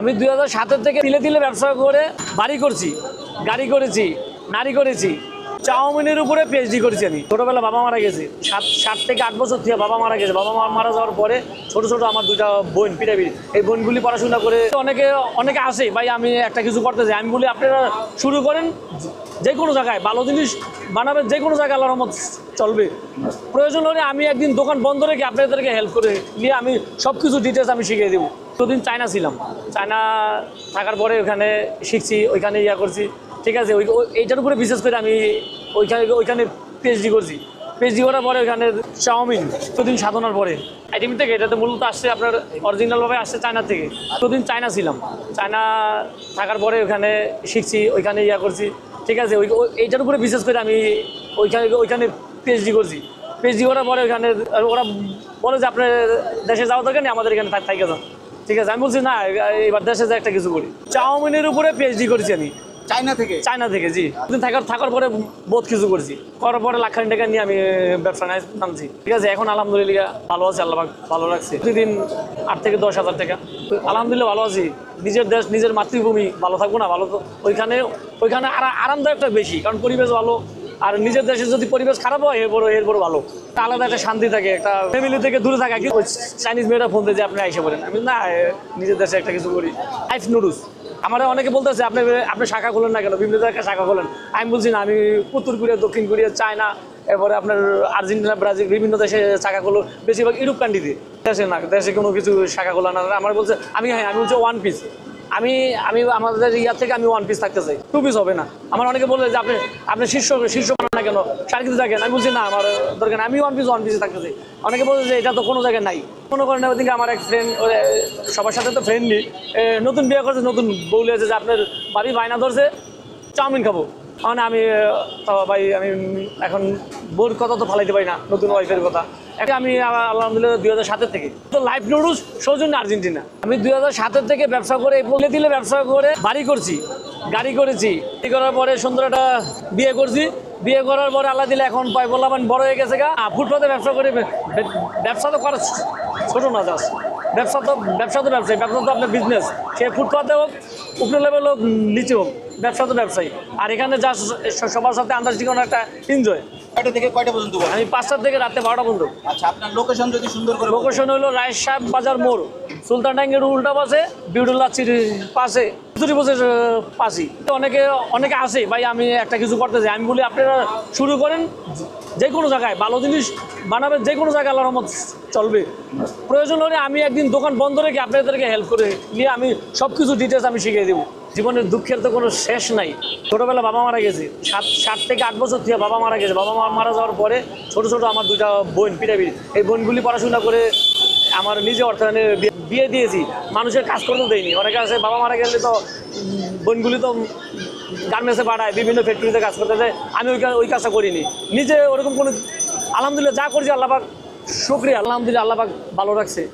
আমি দুই হাজার থেকে তিলে তিলে ব্যবসা করে বাড়ি করছি গাড়ি করেছি নারী করেছি। চাউমিনের উপরে পিএইচডি করেছি আমি। ছোটবেলা বাবা মারা গেছে। সাত সাত থেকে আট বছর থেকে বাবা মারা গেছে। বাবা মা মারা যাওয়ার পরে ছোট ছোট আমার দুটা বোন পিটাপিটি এই বোনগুলি পড়াশোনা করে অনেকে অনেকে আসে ভাই, আমি একটা কিছু করতে চাই। আমি বলি, আপনারা শুরু করেন যে কোনো জায়গায়। ভালো জিনিস বানাবেন যে কোনো জায়গায় আল্লাহর রহমত চলবে। প্রয়োজন হলে আমি একদিন দোকান বন্ধ রেখে আপনাদেরকে হেল্প করে নিয়ে আমি সব কিছু ডিটেলস আমি শিখিয়ে দেবো। দুদিন চায়না ছিলাম। চায়না থাকার পরে ওখানে শিখছি, ওইখানে ইয়া করছি। ঠিক আছে, ওই এইটার উপরে বিশেষ করে আমি ওইখানে ওইখানে পিএইচডি করছি। পিএইচডি করার পরে ওইখানে চাউমিন দুদিন সাধনার পরে। আইটেম থেকে, এটাতে মূলত আসছে আপনার অরিজিনালভাবে আসছে চায়না থেকে। দুদিন চায়না ছিলাম। চায়না থাকার পরে ওখানে শিখছি, ওইখানে ইয়া করছি। ঠিক আছে, ওই এইটার উপরে বিশেষ করে আমি ওইখানে ওইখানে পিএইচডি করছি। পিএইচডি করার পরে ওখানে ওরা বলে যে আপনার দেশে যাওয়া দরকার নেই, আমাদের এখানে থাক- যান। ঠিক আছে, আমি বলছি, না, এবার দেশে যে একটা কিছু করি। চাউমিনের উপরে পিএইচডি করেছি আমি। চায়না থেকে? চায়না থেকে, জি। থাকার থাকার পরে বহুত কিছু করছি। করার পরে লাখ টাকা নিয়ে আমি ব্যবসা নামছি। ঠিক আছে, এখন আলহামদুলিল্লাহ ভালো আছে, আল্লাহ ভালো রাখছে। প্রতিদিন আট থেকে দশ হাজার টাকা। আলহামদুলিল্লাহ ভালো আছি। নিজের দেশ, নিজের মাতৃভূমি, ভালো থাকব না, ভালো তো ওইখানে ওইখানে আরা- আরামদায়কটা বেশি, কারণ পরিবেশ ভালো। আর নিজের দেশে যদি পরিবেশ খারাপ হয় এরপর এরপর ভালো। আলাদা একটা শান্তি থাকে, একটা ফ্যামিলি থেকে দূরে থাকা। কি ওই চাইনিজ মেয়েরা ফোন দিয়ে যে আপনি আইসে বলেন আমি, না নিজের দেশে একটা কিছু করি। লাইফ নুডলস আমার অনেকে বলতেছে, আপনি আপনি শাখা খোলেন না কেন? বিভিন্ন জায়গায় শাখা খোলেন। আমি বলছি, না, আমি উত্তর কোরিয়া দক্ষিণ কোরিয়া চায়না, এরপরে আপনার আর্জেন্টিনা, ব্রাজিল, বিভিন্ন দেশে শাখা খোলো, বেশিরভাগ ইউরোপ কান্ট্রিতে দেশে না, দেশে কোনো কিছু শাখা খোলা না। আমার বলছে, আমি হ্যাঁ আমি বলছি ওয়ান পিস আমি আমি আমাদের ইয়ার থেকে আমি ওয়ান পিস থাকতে চাই। টু পিস হবে না। আমার অনেকে বলে যে, আপনি আপনি শীর্ষ শীর্ষ না কেন? কিছু থাকেন আমি বলছি, না, আমার দরকার আমি ওয়ান পিস ওয়ান পিসে থাকতে চাই অনেকে বলছে যে, এটা তো কোনো জায়গায় নাই। মনে করেন ওদিকে আমার এক ফ্রেন্ড সবার সাথে তো ফ্রেন্ডলি নতুন বিয়ে করছে, নতুন বউলে আছে যে আপনার বাড়ি বায়না ধরছে, চাউমিন খাব। মানে আমি ভাই, আমি এখন বোর কথা তো ফালাইতে পারি না, নতুন ওয়াইফের কথা। এটা আমি আলহামদুলিল্লাহ দুই হাজার সাতের থেকে। তো লাইফ নুডলস সৌজন্য আর্জেন্টিনা। আমি দুই হাজার সাতের থেকে ব্যবসা করে বলে দিলে ব্যবসা করে, বাড়ি করছি, গাড়ি করেছি। করার পরে সুন্দর একটা বিয়ে করছি। বিয়ে করার পরে আল্লাহ দিলে এখন পাই বললাম আমি বড় হয়ে গেছে গা। ফুটপাতে ব্যবসা করে ব্যবসা তো করা ছোটো না যাস ব্যবসা তো ব্যবসা তো ব্যবসায়ী, ব্যবসা তো আপনার বিজনেস সে ফুটপাতে হোক উপরে লেভেল হোক নিচে হোক ব্যবসা তো ব্যবসায়ী। আর এখানে যা সবার সাথে আন্ডারস্ট্যান্ডিং একটা এনজয় কয়টা থেকে কয়টা পর্যন্ত আমি পাঁচটার থেকে রাতে বারোটা পর্যন্ত। আচ্ছা আপনার লোকেশন যদি সুন্দর করে লোকেশন হলো রায় সাহেব বাজার মোড়। সুলতান ট্যাঙ্গের উল্টা পাশে বিউডুল্লাহ চিরির পাশে চুরি বসে পাশি তো অনেকে অনেকে আসে ভাই আমি একটা কিছু করতে চাই। আমি বলি আপনারা শুরু করেন যে কোনো জায়গায়। ভালো জিনিস বানাবেন যে কোনো জায়গায় রহমত চলবে। প্রয়োজন হলে আমি একদিন দোকান বন্ধ রেখে আপনাদেরকে হেল্প করে নিয়ে আমি সব কিছু ডিটেলস আমি শিখিয়ে দেবো। জীবনের দুঃখের তো কোনো শেষ নাই। ছোটোবেলা বাবা মারা গেছে। সাত সাত থেকে আট বছর থেকে বাবা মারা গেছে। বাবা মা মারা যাওয়ার পরে ছোট ছোট আমার দুটা বোন পিটাপিটি এই বোনগুলি পড়াশোনা করে আমার নিজে অর্থায়নে বিয়ে- দিয়েছি। মানুষের কাজ করতেও দেয়নি। অনেকে আছে, বাবা মারা গেলে তো বোনগুলি তো গার্মেন্টসে পাঠায় বিভিন্ন ফ্যাক্টরিতে কাজ করতে যায় আমি ওই ওই কাজটা করিনি। নিজে ওরকম কোনো আলহামদুলিল্লাহ যা করছি আল্লাপাক শুক্রিয়া। আলহামদুলিল্লাহ আল্লাপাক ভালো রাখছে।